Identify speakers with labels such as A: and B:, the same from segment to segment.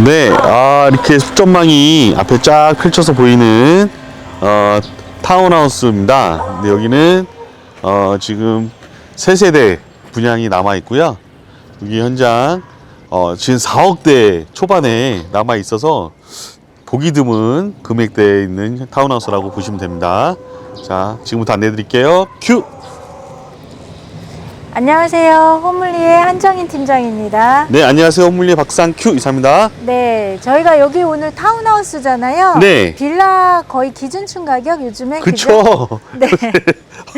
A: 네, 아, 이렇게 숲전망이 앞에 쫙 펼쳐서 보이는 어, 타운하우스입니다. 근데 여기는 어, 지금 세 세대 분양이 남아 있고요. 여기 현장 어, 지금 4억대 초반에 남아 있어서 보기 드문 금액대에 있는 타운하우스라고 보시면 됩니다. 자, 지금부터 안내 드릴게요. 큐!
B: 안녕하세요. 호물리의 한정인 팀장입니다.
A: 네, 안녕하세요. 홈물리 박상 큐 이사입니다.
B: 네, 저희가 여기 오늘 타운하우스잖아요.
A: 네.
B: 빌라 거의 기준층 가격 요즘에
A: 그쵸?
B: 네.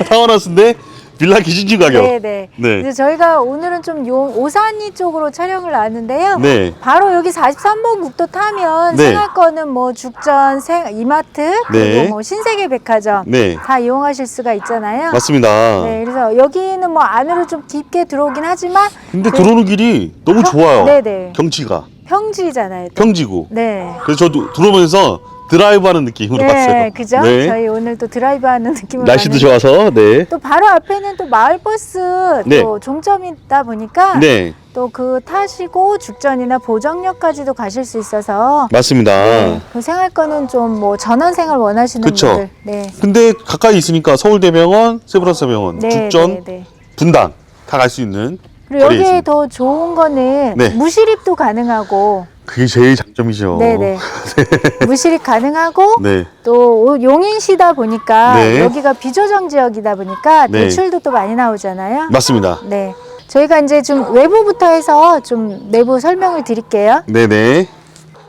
A: 타운하우스인데 빌라 기준지 가격.
B: 네, 네.
A: 네.
B: 이제 저희가 오늘은 좀 요, 오산리 쪽으로 촬영을 나왔는데요.
A: 네.
B: 바로 여기 43번 국도 타면
A: 네.
B: 생활권은 뭐 죽전, 생, 이마트,
A: 네.
B: 그리고 뭐 신세계 백화점
A: 네.
B: 다 이용하실 수가 있잖아요.
A: 맞습니다.
B: 네, 그래서 여기는 뭐 안으로 좀 깊게 들어오긴 하지만
A: 근데
B: 그-
A: 들어오는 길이 너무
B: 평-
A: 좋아요.
B: 네네.
A: 경치가
B: 평지잖아요. 또.
A: 평지고.
B: 네.
A: 그래서 저도 들어오면서 드라이브하는 느낌으로
B: 네,
A: 봤어요.
B: 그죠?
A: 네.
B: 저희 오늘 또 드라이브하는 느낌으로
A: 날씨도 좋아서 네.
B: 또 바로 앞에는 또 마을버스
A: 네.
B: 또 종점이다 보니까
A: 네,
B: 또 그 타시고 죽전이나 보정역까지도 가실 수 있어서
A: 맞습니다.
B: 네, 그 생활권은 좀 뭐 전원 생활 원하시는
A: 그쵸.
B: 분들 네.
A: 근데 가까이 있으니까 서울대병원, 세브란스병원,
B: 네,
A: 죽전,
B: 네, 네.
A: 분당 다 갈 수 있는
B: 그리고
A: 거리에
B: 여기에
A: 있습니다.
B: 더 좋은 거는
A: 네.
B: 무실입도 가능하고
A: 그게 제일 장점이죠.
B: 네네 무실입 가능하고
A: 네.
B: 또 용인시다 보니까
A: 네.
B: 여기가 비조정 지역이다 보니까
A: 네.
B: 대출도 또 많이 나오잖아요.
A: 맞습니다.
B: 네. 저희가 이제 좀 외부부터 해서 좀 내부 설명을 드릴게요.
A: 네네.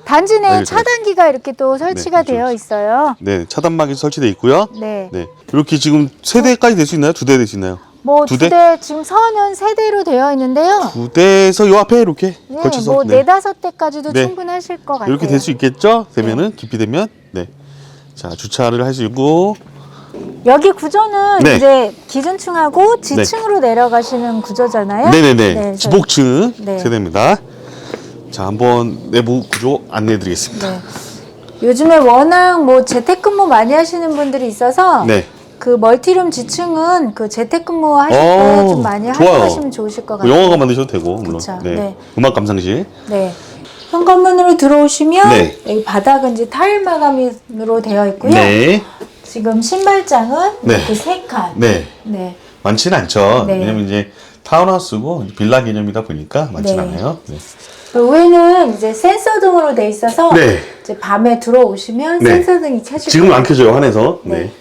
B: 단지 내
A: 알겠습니다.
B: 차단기가 이렇게 또 설치가
A: 네,
B: 되어 있어요.
A: 네, 차단막이 설치되어 있고요.
B: 네.
A: 네. 이렇게 지금 세 대까지 될 수 있나요? 두 대 될 수 있나요?
B: 뭐두두
A: 대?
B: 대 지금 선은 세 대로 되어 있는데요.
A: 두 대에서 요 앞에 이렇게
B: 네,
A: 걸쳐서
B: 뭐
A: 네.
B: 네다섯 대까지도
A: 네.
B: 충분하실 것 같아요.
A: 이렇게 될 수 있겠죠? 되면은 깊이 되면 네. 자 주차를 있고
B: 여기 구조는
A: 네.
B: 이제 기준층하고 지층으로 내려가시는 구조잖아요.
A: 네네네
B: 네, 저희-
A: 주복층
B: 네.
A: 세대입니다. 자 한번 내부 구조 안내해드리겠습니다.
B: 네. 요즘에 워낙 뭐 재택근무 많이 하시는 분들이 있어서
A: 네.
B: 그 멀티룸 지층은 그 재택근무 하실
A: 오,
B: 때좀 많이
A: 좋아요.
B: 활용하시면 좋으실 것 같아요.
A: 영화관 만드셔도 되고 물론.
B: 그쵸,
A: 네.
B: 네.
A: 음악 감상실.
B: 네. 현관문으로 들어오시면
A: 네.
B: 여기 바닥은 이제 타일 마감으로 되어 있고요.
A: 네.
B: 지금 신발장은
A: 네.
B: 이렇게 세 칸.
A: 네.
B: 네.
A: 많지는 않죠.
B: 네.
A: 왜냐면 이제 타운하우스고 빌라 개념이다 보니까 많지는
B: 네.
A: 않아요. 네.
B: 그 위에는 이제 센서 등으로 돼 있어서
A: 네.
B: 이제 밤에 들어오시면
A: 네.
B: 센서 등이 켜질
A: 지금은
B: 거예요.
A: 안 켜져요 한에서. 네.
B: 네.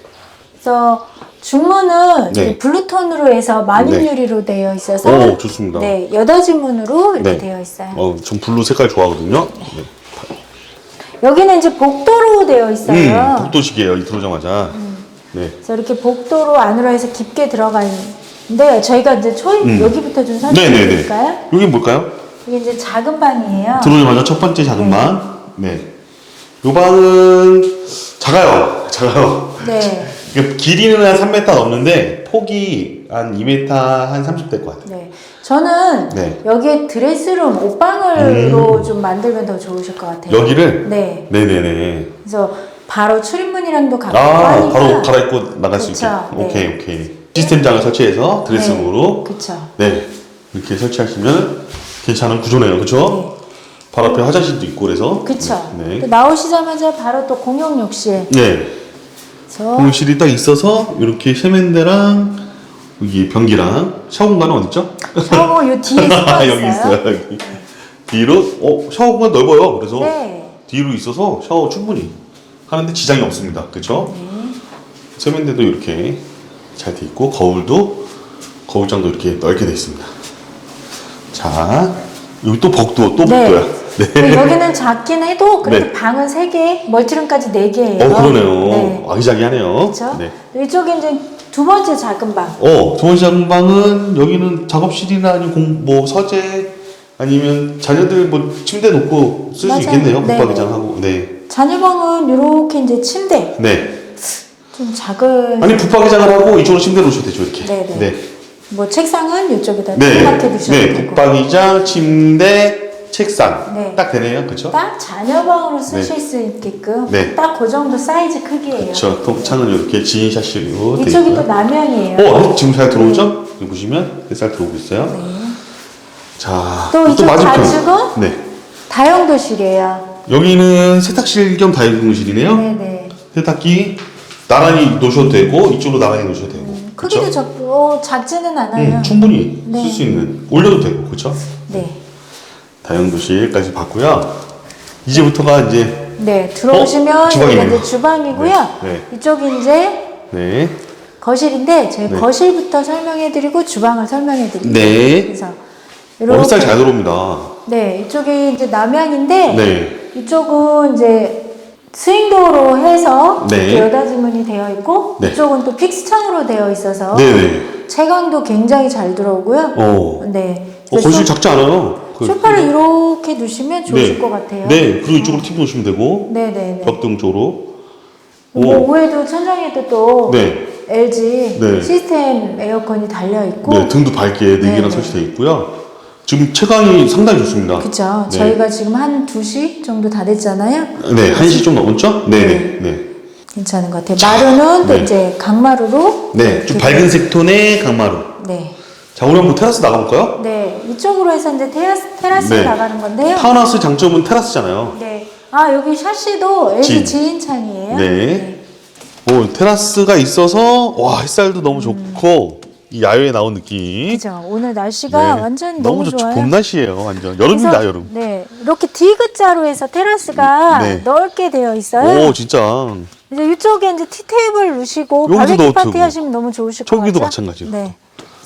B: 그래서 중문은
A: 네.
B: 이 블루톤으로 해서 마님 유리로 되어 있어서
A: 오 좋습니다.
B: 네 여닫이 문으로 이렇게
A: 네.
B: 되어 있어요.
A: 어, 전 블루 색깔 좋아하거든요. 네.
B: 여기는 이제 복도로 되어 있어요.
A: 음, 복도식이에요. 이 들어오자마자. 네.
B: 그래서 이렇게 복도로 안으로 해서 깊게 들어가는데 저희가 이제 초입
A: 음.
B: 여기부터 좀
A: 네네네.
B: 설명드릴까요?
A: 여기 뭘까요?
B: 이게 이제 작은 방이에요.
A: 들어오자마자 첫 번째 작은 방. 네. 요 방은 작아요. 작아요.
B: 네.
A: 이게 길이는 한 3m 넘는데 폭이 한 2m 한 30 될 것 같아요.
B: 네. 저는
A: 네.
B: 여기에 드레스룸 옷방으로 좀 만들면 더 좋으실 것 같아요.
A: 여기를?
B: 네.
A: 네네네.
B: 그래서 바로 출입문이랑도 가깝고
A: 아,
B: 하니까
A: 바로 갈아입고 나갈 수 있게.
B: 그쵸, 네.
A: 오케이, 오케이. 시스템장을 설치해서 드레스룸으로
B: 그렇죠.
A: 네. 이렇게 설치하시면 괜찮은 구조네요. 그쵸? 바로 앞에 화장실도 있고 그래서.
B: 그렇죠.
A: 네.
B: 또 나오시자마자 바로 또 공용 욕실.
A: 네.
B: 그래서
A: 공실이 딱 있어서 이렇게 세면대랑 여기 변기랑 샤워 공간은 어디 있죠?
B: 샤워 요 뒤에 숨어
A: 여기
B: 있어요.
A: 여기. 뒤로 어 샤워 공간 넓어요. 그래서
B: 네.
A: 뒤로 있어서 샤워 충분히 하는데 지장이 없습니다. 그렇죠?
B: 네.
A: 세면대도 이렇게 잘 돼 있고 거울도 거울장도 이렇게 넓게 돼 있습니다. 자 여기 또 복도 또
B: 네.
A: 복도야. 네.
B: 근데 여기는 작긴 해도 그래도
A: 네.
B: 방은 3개, 멀티룸까지 4개예요.
A: 어 그러네요.
B: 네.
A: 아기자기하네요.
B: 그렇죠.
A: 네.
B: 이쪽에 이제 두 번째 작은 방.
A: 어, 두 번째 방은 여기는 작업실이나 아니면 공, 뭐 서재 아니면 자녀들 뭐 침대 놓고 쓸 수
B: 맞아요.
A: 있겠네요.
B: 네,
A: 붙박이장 하고. 네.
B: 자녀방은 이렇게 이제 침대
A: 네.
B: 좀 작은
A: 아니 붙박이장을 하고 이쪽으로 침대 놓으셔도 되죠, 이렇게.
B: 네, 네.
A: 네.
B: 뭐 책상은 이쪽에다
A: 네.
B: 맡겨 두셔도
A: 네.
B: 되고.
A: 붙박이장, 침대, 책상.
B: 네.
A: 딱 되네요. 그렇죠?
B: 딱 자녀방으로 쓰실 수 있게끔
A: 네.
B: 딱 그 정도 사이즈 크기예요.
A: 그렇죠. 통창은 이렇게 지인샷식으로 돼
B: 이쪽이
A: 있고요.
B: 또 남양이에요.
A: 어, 지금 잘 들어오죠? 여기 보시면 햇살 들어오고 있어요.
B: 네.
A: 자,
B: 또 이쪽. 가지고?
A: 네.
B: 다용도실이에요.
A: 여기는 세탁실 겸 다용도실이네요.
B: 네네.
A: 세탁기 나란히 놓으셔도 되고 이쪽으로 나란히 놓으셔도 되고.
B: 크기도? 적고 작지는 않아요.
A: 음, 충분히
B: 네.
A: 쓸 수 있는 올려도 되고 그렇죠?
B: 네.
A: 다용도실까지 봤고요. 이제부터가 이제
B: 네, 들어오시면
A: 어? 주방이네요.
B: 여기가 이제 주방이고요.
A: 네, 네.
B: 이쪽이 이제
A: 네.
B: 거실인데 저희
A: 네.
B: 거실부터 설명해드리고 주방을 설명해드릴게요.
A: 네.
B: 그래서
A: 어, 햇살 잘 들어옵니다.
B: 네, 이쪽이 이제 남향인데
A: 네.
B: 이쪽은 이제 스윙도어로 해서
A: 네.
B: 이렇게 여닫이문이 되어 있고
A: 네.
B: 이쪽은 또 픽스창으로 되어 있어서
A: 네네.
B: 채광도 굉장히 잘 들어오고요.
A: 어.
B: 네.
A: 어, 거실 작지 않아요. 그-
B: 소파를 이렇게 두시면 좋으실
A: 네.
B: 것 같아요.
A: 네. 그리고 이쪽으로 TV 놓으시면 되고
B: 네네네.
A: 벽등 쪽으로.
B: 뭐 위에도 천장에도 또
A: 네.
B: LG
A: 네.
B: 시스템 에어컨이 달려 있고
A: 네. 등도 밝게 네
B: 네,
A: 개나
B: 네.
A: 설치되어 있고요. 지금 채광이 상당히 좋습니다.
B: 그쵸.
A: 네.
B: 저희가 지금 한 2시 정도 다 됐잖아요.
A: 네. 1시 좀 넘었죠? 네네.
B: 네.
A: 네.
B: 괜찮은 것 같아요. 마루는 또
A: 네.
B: 이제 강마루로
A: 네. 좀 밝은 색톤의 강마루.
B: 네.
A: 자, 우리 한번 테라스 나가볼까요?
B: 네. 이쪽으로 해서 이제 테라스, 테라스에
A: 네.
B: 나가는 건데요.
A: 타운하우스 장점은 테라스잖아요.
B: 네. 아, 여기 샤시도 LG
A: 진.
B: 지인창이에요.
A: 네. 오, 테라스가 있어서 와 햇살도 너무 좋고 이 야외에 나온 느낌.
B: 그죠. 오늘 날씨가
A: 네.
B: 완전 너무,
A: 좋죠.
B: 좋아요.
A: 봄 날씨예요, 완전 여름이다
B: 그래서,
A: 여름.
B: 네. 이렇게 디귿자로 해서 테라스가
A: 네.
B: 넓게 되어 있어요.
A: 오 진짜
B: 이제 이쪽에 이제 티 테이블 놓으시고
A: 여기도
B: 바베큐 파티. 하시면 너무 좋으실 것 같아요.
A: 저기도 마찬가지로.
B: 네.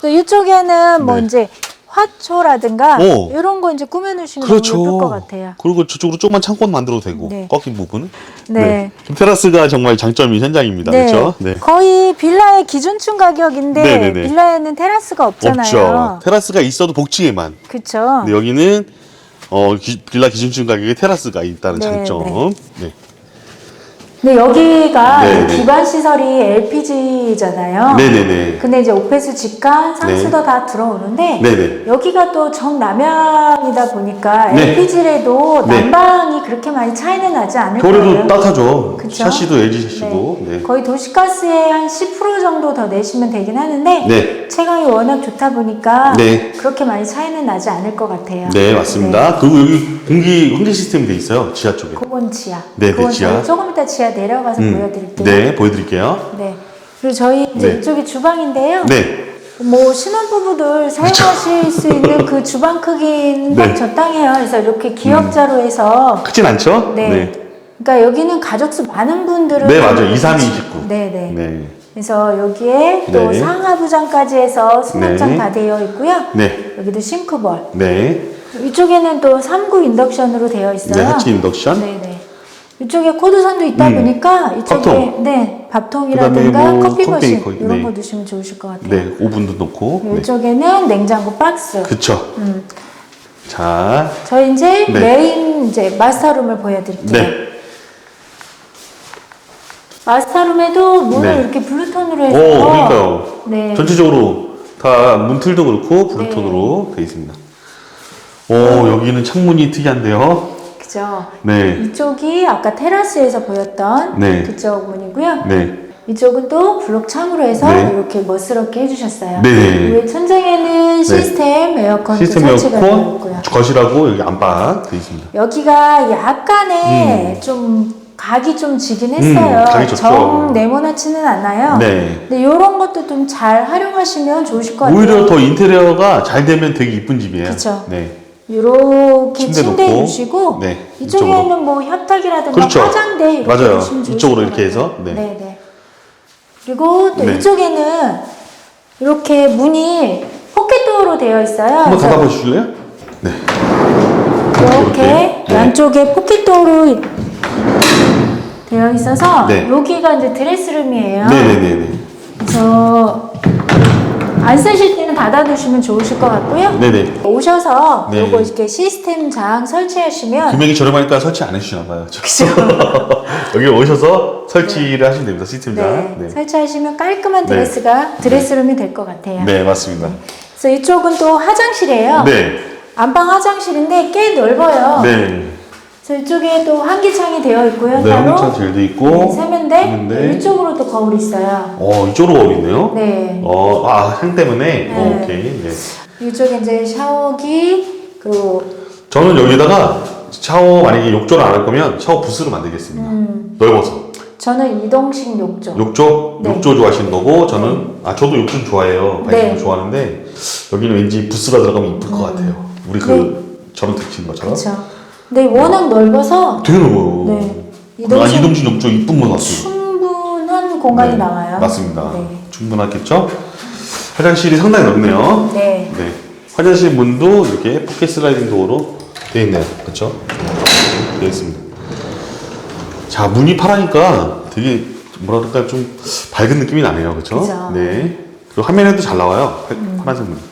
B: 이쪽에는 뭐
A: 네.
B: 이제 화초라든가
A: 오.
B: 이런 거 이제 꾸며놓으시면
A: 그렇죠.
B: 너무 예쁠 것 같아요.
A: 그리고 저쪽으로 조그만 창고는 만들어도 되고
B: 네.
A: 꺾인 부분은.
B: 네.
A: 좀 테라스가 정말 장점이 현장입니다. 그렇죠? 네.
B: 거의 빌라의 기준층 가격인데
A: 네, 네, 네.
B: 빌라에는 테라스가 없잖아요.
A: 없죠. 테라스가 있어도 복지에만.
B: 그렇죠.
A: 근데 여기는 어 기- 빌라 기준층 가격에 테라스가 있다는
B: 네,
A: 장점.
B: 네.
A: 네.
B: 근데 여기가
A: 네, 네.
B: 기반 시설이 LPG잖아요.
A: 네네네.
B: 근데 이제 오페스 직관, 상수도 다 들어오는데
A: 네네.
B: 여기가 또 정남향이다 보니까
A: 네.
B: LPG라도
A: 네.
B: 난방이 그렇게 많이 차이는 나지 않을
A: 겨울에도
B: 거예요.
A: 따뜻하죠.
B: 그쵸?
A: 샤시도 LG 샤시고.
B: 네.
A: 네.
B: 거의 도시가스의 한10% 정도 더 내시면 되긴 하는데
A: 네.
B: 체감이 워낙 좋다 보니까
A: 네.
B: 그렇게 많이 차이는 나지 않을 것 같아요.
A: 네, 맞습니다. 그리고 여기 공기 환기 시스템이 돼 있어요. 지하 쪽에.
B: 그건 지하.
A: 네, 네,
B: 그건
A: 지하.
B: 저희 조금 이따 지하 내려가서
A: 음,
B: 보여드릴게요.
A: 네, 보여드릴게요.
B: 네. 그리고 저희 이제
A: 네.
B: 이쪽이 주방인데요.
A: 네.
B: 뭐 신혼부부들 사용하실 수 있는 그 주방 크기는 딱
A: 네.
B: 적당해요. 그래서 이렇게 기역자로 해서
A: 크진 않죠?
B: 네. 그러니까 여기는 가족 수 많은 분들은
A: 네, 맞아요. 2, 3, 2 식구.
B: 네, 네.
A: 네.
B: 그래서 여기에 또
A: 네.
B: 상하부장까지 해서 수납장
A: 네.
B: 다 되어 있고요.
A: 네.
B: 여기도 싱크볼.
A: 네.
B: 이쪽에는 또 3구 인덕션으로 되어 있어요.
A: 네, 하치 인덕션.
B: 네, 네. 이쪽에 코드선도 있다
A: 음.
B: 보니까 이쪽에
A: 밥통.
B: 네 밥통이라든가
A: 뭐
B: 커피 머신
A: 거기,
B: 이런
A: 네.
B: 거 두시면 좋으실 것 같아요.
A: 네, 오븐도 넣고. 네.
B: 이쪽에는 냉장고 박스.
A: 그쵸.
B: 음.
A: 자,
B: 저희 이제
A: 네.
B: 메인 이제 마스터룸을 보여드릴게요.
A: 네.
B: 마스터룸에도 문을
A: 네.
B: 이렇게 블루톤으로
A: 오,
B: 해서
A: 그러니까요.
B: 네.
A: 전체적으로 다 문틀도 그렇고 블루톤으로 되어 있습니다. 오, 여기는 창문이 특이한데요.
B: 그죠.
A: 네.
B: 이쪽이 아까 테라스에서 보였던
A: 네.
B: 그쪽 문이고요.
A: 네.
B: 이쪽은 또 블록 창으로 해서
A: 네.
B: 이렇게 멋스럽게 해주셨어요.
A: 네.
B: 위에 천장에는 시스템 에어컨
A: 시스템 에어컨,
B: 있고요.
A: 거실하고 여기 안방 되어 있습니다.
B: 여기가 약간의 좀 각이 좀 지긴 했어요.
A: 음, 각이 좋죠.
B: 정 네모나지는 않아요.
A: 네.
B: 근데 이런 것도 좀 잘 활용하시면 좋으실 것 같아요.
A: 오히려 더 인테리어가 잘 되면 되게 이쁜 집이에요.
B: 그쵸.
A: 네.
B: 이렇게
A: 침대
B: 침대,
A: 놓고,
B: 주시고
A: 네,
B: 이쪽에는
A: 이쪽으로.
B: 뭐 협탁이라든가
A: 그렇죠.
B: 화장대 이렇게
A: 맞아요. 이쪽으로
B: 것
A: 이렇게 해서. 네.
B: 네, 네. 그리고 또
A: 네.
B: 이쪽에는 이렇게 문이 포켓도어로 되어 있어요.
A: 한번
B: 그래서
A: 닫아보실래요? 네.
B: 이렇게
A: 네.
B: 양쪽에 포켓도어로 되어 있어서
A: 네.
B: 여기가 이제 드레스룸이에요.
A: 네네네네.
B: 그래서 안 쓰실 때는 닫아두시면 좋으실 것 같고요.
A: 네네.
B: 오셔서
A: 네.
B: 요거 이렇게 시스템 장 설치하시면
A: 금액이 저렴하니까 설치 안 해주시나 봐요. 그죠? 여기 오셔서 설치를 하시면 됩니다. 시스템장.
B: 네,
A: 네.
B: 설치하시면 깔끔한
A: 네.
B: 드레스가 드레스룸이 될 것 같아요.
A: 네, 맞습니다.
B: 그래서 이쪽은 또 화장실이에요.
A: 네.
B: 안방 화장실인데 꽤 넓어요.
A: 네.
B: 그래서 이쪽에 또 환기창이 되어 있고요.
A: 네,
B: 따로
A: 홍창 젤도 있고.
B: 네, 세면대
A: 세면대.
B: 이쪽으로 또 거울이 있어요.
A: 어, 이쪽으로 거울 있네요.
B: 네.
A: 어, 아, 향 때문에? 어,
B: 네.
A: 오케이. 네.
B: 이쪽에 이제 샤워기 그리고
A: 저는 여기다가 샤워 만약에 욕조를 안 할 거면 샤워 부스로 만들겠습니다.
B: 음,
A: 넓어서.
B: 저는 이동식 욕조.
A: 욕조?
B: 네.
A: 욕조 좋아하시는 거고 저는 아 저도 욕조 좋아해요. 바이킹
B: 네.
A: 좋아하는데 여기는 왠지 부스가 들어가면 이쁠 것 같아요. 우리 그 저런 특친 것처럼.
B: 그렇죠. 근데 워낙 넓어서
A: 되게 넓어요.
B: 네.
A: 아,
B: 이동식
A: 이동식 욕조 이쁜 거 같아요.
B: 충분한 공간이
A: 네,
B: 나와요.
A: 맞습니다.
B: 네.
A: 충분하겠죠? 화장실이 상당히 넓네요.
B: 네.
A: 네. 화장실 문도 이렇게 포켓 슬라이딩 도어로 되어 있네요. 그렇죠? 되어 있습니다. 자, 문이 파라니까 되게 그럴까 좀 밝은 느낌이 나네요. 그렇죠?
B: 그죠.
A: 네. 그리고 화면에도 잘 나와요. 파-
B: 음.
A: 파란색 문.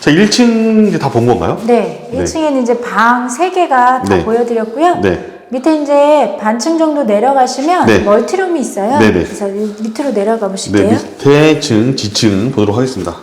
A: 자, 1층 이제 다 본 건가요?
B: 네.
A: 네.
B: 1층에는 이제 방 3개가 다
A: 네.
B: 보여드렸고요.
A: 네.
B: 밑에 이제 반층 정도 내려가시면
A: 네.
B: 멀티룸이 있어요.
A: 네네.
B: 그래서 이 밑으로 내려가
A: 네,
B: 보실게요.
A: 밑에 층, 지층 보도록 하겠습니다.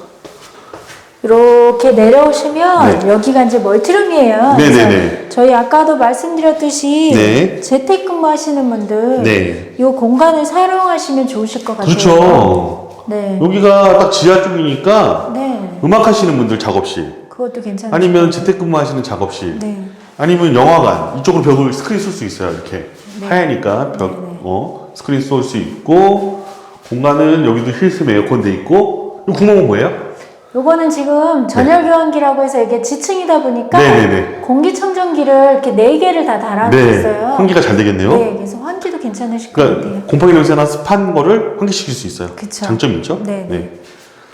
B: 이렇게 내려오시면
A: 네.
B: 여기가 이제 멀티룸이에요.
A: 네네네.
B: 그래서 저희 아까도 말씀드렸듯이
A: 네.
B: 재택근무 하시는 분들
A: 네.
B: 이 공간을 사용하시면 좋으실 것 같아요.
A: 그렇죠.
B: 네.
A: 여기가 딱 지하 쪽이니까
B: 네.
A: 음악 하시는 분들 작업실,
B: 그것도 괜찮아요.
A: 아니면 재택근무 하시는 작업실,
B: 네.
A: 아니면 영화관 이쪽으로 벽을 스크린 쏠수 있어요. 이렇게
B: 네.
A: 하얘니까 벽
B: 네, 네.
A: 어, 스크린 쏠 수 있고 공간은 여기도 힐스 에어컨 돼 있고 이 구멍은 뭐예요?
B: 요거는 지금 전열 교환기라고 해서 이게 지층이다 보니까
A: 네 네 네.
B: 공기청정기를 이렇게 네 개를 다 달아놨어요.
A: 환기가 잘 되겠네요.
B: 네, 그래서 환기도 괜찮으실 것 같아요.
A: 그러니까 곰팡이 냄새나 습한 거를 환기시킬 수 있어요.
B: 그쵸.
A: 장점이 있죠?
B: 네, 네.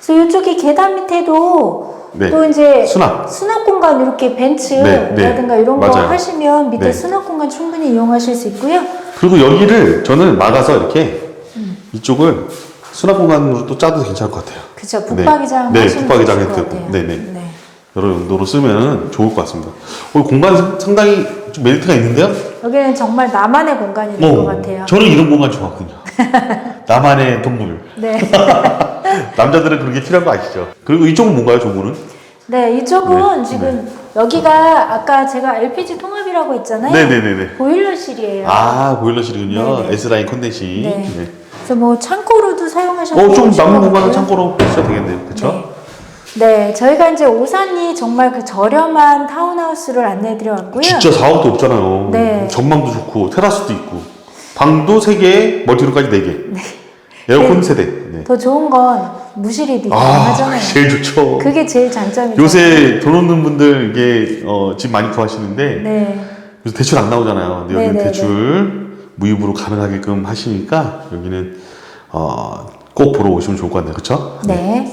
B: 그래서 이쪽에 계단 밑에도
A: 네.
B: 또 이제
A: 수납.
B: 수납 공간 이렇게 벤츠라든가
A: 네, 네.
B: 이런 거
A: 맞아요.
B: 하시면 밑에
A: 네.
B: 수납 공간 충분히 이용하실 수 있고요.
A: 그리고 여기를 저는 막아서 이렇게
B: 음.
A: 이쪽을 수납 공간으로 또 짜도 괜찮을 것 같아요.
B: 그쵸 붙박이장
A: 네,
B: 하시면
A: 붙박이장
B: 좋을 것
A: 혜택. 네네.
B: 네.
A: 여러 용도로 쓰면 좋을 것 같습니다. 어, 공간 상- 상당히 좀 메리트가 있는데요?
B: 여기는 정말 나만의 공간이 될것
A: 어,
B: 같아요.
A: 저는 이런 공간 좋아하거든요. 나만의 동물.
B: 네.
A: 남자들은 그런 게 필요한 거 아시죠? 그리고 이쪽은 뭔가요, 저분은?
B: 네, 이쪽은
A: 네,
B: 지금 여기가 아까 제가 LPG 통합이라고 했잖아요.
A: 네네네네.
B: 보일러실이에요.
A: 아, 보일러실이군요.
B: 네네.
A: S라인 컨덴시.
B: 네.
A: 네.
B: 그래서 뭐 창고로도 사용하셔도
A: 어, 좀 남는
B: 것
A: 공간은. 참고로 쓰셔도 되겠네요. 그쵸?
B: 네. 네, 저희가 이제 오산이 정말 그 저렴한 타운하우스를 안내해 드려왔고요.
A: 진짜 4억도 없잖아요.
B: 네.
A: 전망도 좋고, 테라스도 있고, 방도 3개, 멀티룸까지 4개. 에어컨
B: 네.
A: 세대. 네.
B: 더 좋은 건 무실입이
A: 아,
B: 가능하잖아요.
A: 제일 좋죠.
B: 그게 제일 장점이죠.
A: 요새 돈 없는 분들 이게 어, 집 많이 구하시는데
B: 네.
A: 그래서 대출 안 나오잖아요. 근데 여기는
B: 네네네.
A: 대출 무입으로 가능하게끔 하시니까 여기는 어, 꼭 보러 오시면 좋을 것 같네요. 그렇죠?
B: 네.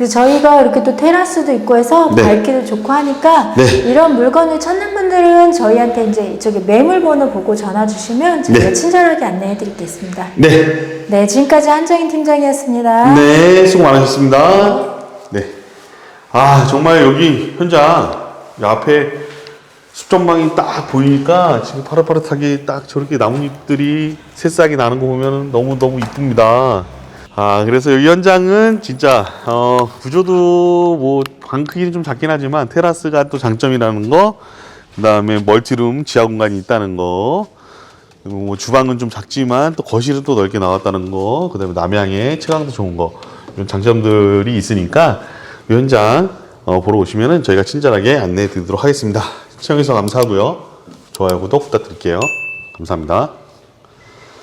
B: 그래서 저희가 이렇게 또 테라스도 있고 해서
A: 네.
B: 밝기도 좋고 하니까
A: 네.
B: 이런 물건을 찾는 분들은 저희한테 이제 이쪽에 매물번호 보고 전화 주시면 저희가
A: 네.
B: 친절하게 안내해 드리겠습니다.
A: 네.
B: 네, 지금까지 한정인 팀장이었습니다.
A: 네, 수고 많으셨습니다. 네. 아, 정말 여기 현장 이 앞에 숲전망이 딱 보이니까 지금 파릇파릇하게 딱 저렇게 나뭇잎들이 새싹이 나는 거 보면 너무너무 이쁩니다. 아, 그래서 여기 현장은 진짜, 어, 구조도 뭐, 방 크기는 좀 작긴 하지만 테라스가 또 장점이라는 거, 그 다음에 멀티룸 지하 공간이 있다는 거, 그리고 뭐 주방은 좀 작지만 또 거실은 또 넓게 나왔다는 거, 그다음에 남향의 채광도 좋은 거 이런 장점들이 있으니까 이 현장 어, 보러 오시면은 저희가 친절하게 안내해 드리도록 하겠습니다. 시청해주셔서 감사하고요. 좋아요, 구독 부탁드릴게요. 감사합니다.